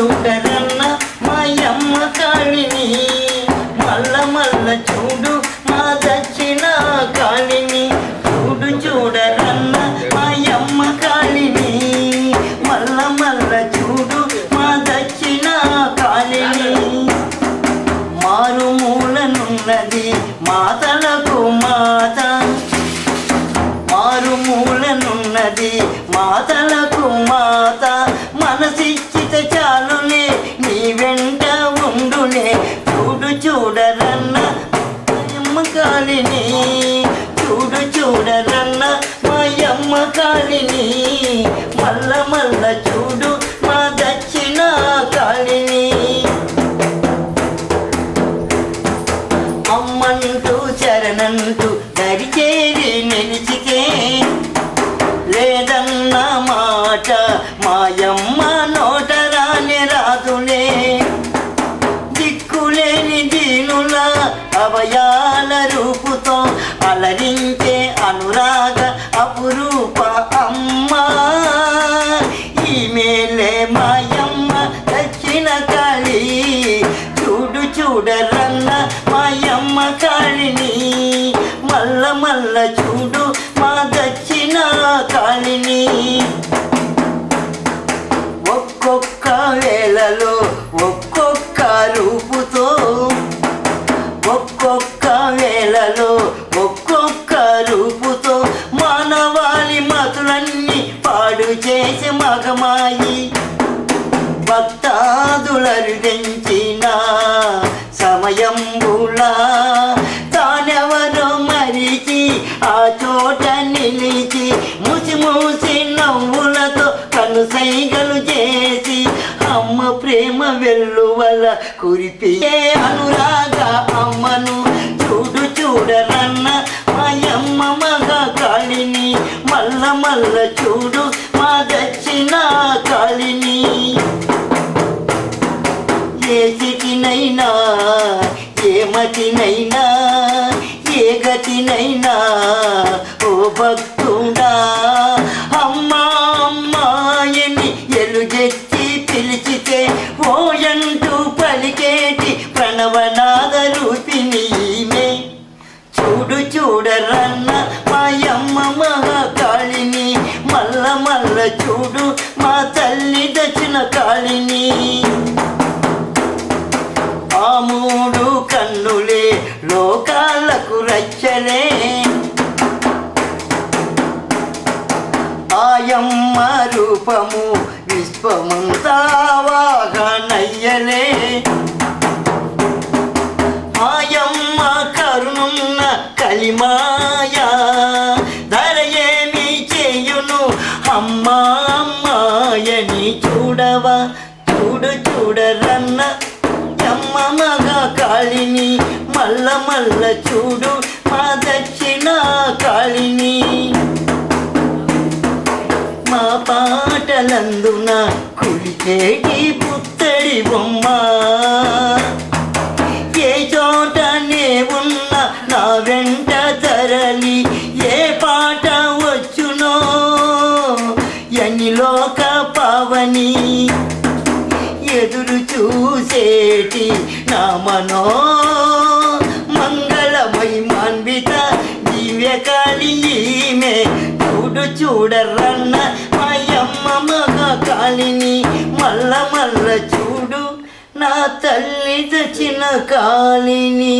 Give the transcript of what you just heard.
చూడరన్న మాయమ్మ కాళిని. మల్ల మల్ల చూడు మా దక్షిణ కాళిని. చూడు చూడరన్న మాయమ్మ కాళిని. మల్ల మల్ల చూడు మా దక్షిణ కాళిని. మారుమూలనున్నది మాతలకు మాత. మారుమూలనున్నది మాతలకు మాత. చూస్తే చాలునే నీ వెంట ఉండునే చూడు చూడరన్న మాయమ్మ కాలిని. చూడు చూడరన్న మాయమ్మ కాలిని. మల్ల మల్ల చూడు మా దక్షిణ కాలిని. అమ్మంటూ చరణంటూ దరిచేరి నిలిచితే అందాల రూపుతో అలరించే అనురాగ అపురూప అమ్మ. ఈమెలే మాయమ్మ దక్షిణ కాళి. చూడు చూడరన్న మాయమ్మ కాళిని. మల్ల మల్ల చూడు మా దక్షిణ కాళిని. ఒక్కొక్క వేళలో ఒక్కొక్క రూపుతో మానవాళి మతులన్నీ పాడు చేసి మగమాయి. భక్తాదులరు తెంచిన సమయంబులా తానెవరో మరిచి ఆ చోట నిలిచి ముసి మూసి నవ్వులతో కనుసైగలు చేసి అమ్మ ప్రేమ వెల్లువల కురిపి అనురాగ అమ్మను చూడు చూడరన్న మాయమ్మ మగ కాళిని మల్ల మల్ల చూడు మా దక్షిణ కాళిని. ఏ చిటినైనా ఏ మతినైనా ఏ గతినైనా ఓ భక్తి ఆ మూడు కన్నులే లోకాలకు రచ్చలే. ఆయమ్మ రూపము విశ్వమంతా వాగనయ్యలే ఆయమ్మ కరుణున్న కలిమాయా ధర ఏమి చేయును అమ్మా అమ్మాయని చూడవా? చూడు చూడరన్న అమ్మ మగ కాళిని మల్ల మల్ల చూడు మా దక్షిణ కాళిని. మా పాటలందున కులిచేటి పుత్తడి బొమ్మ. ఏ చోటనే ఉన్న నా వెంట తరలి ఏ పాట వచ్చునో ఎనిలోక పావని. ఎదురు చూసేటి నా మనో మంగళమై మాన్విత దివ్యకాళి ఈమె. చూడు చూడరన్న మాయమ్మ మగ కాళిని మల్ల మల్ల చూడు నా తల్లి దచిన కాళిని.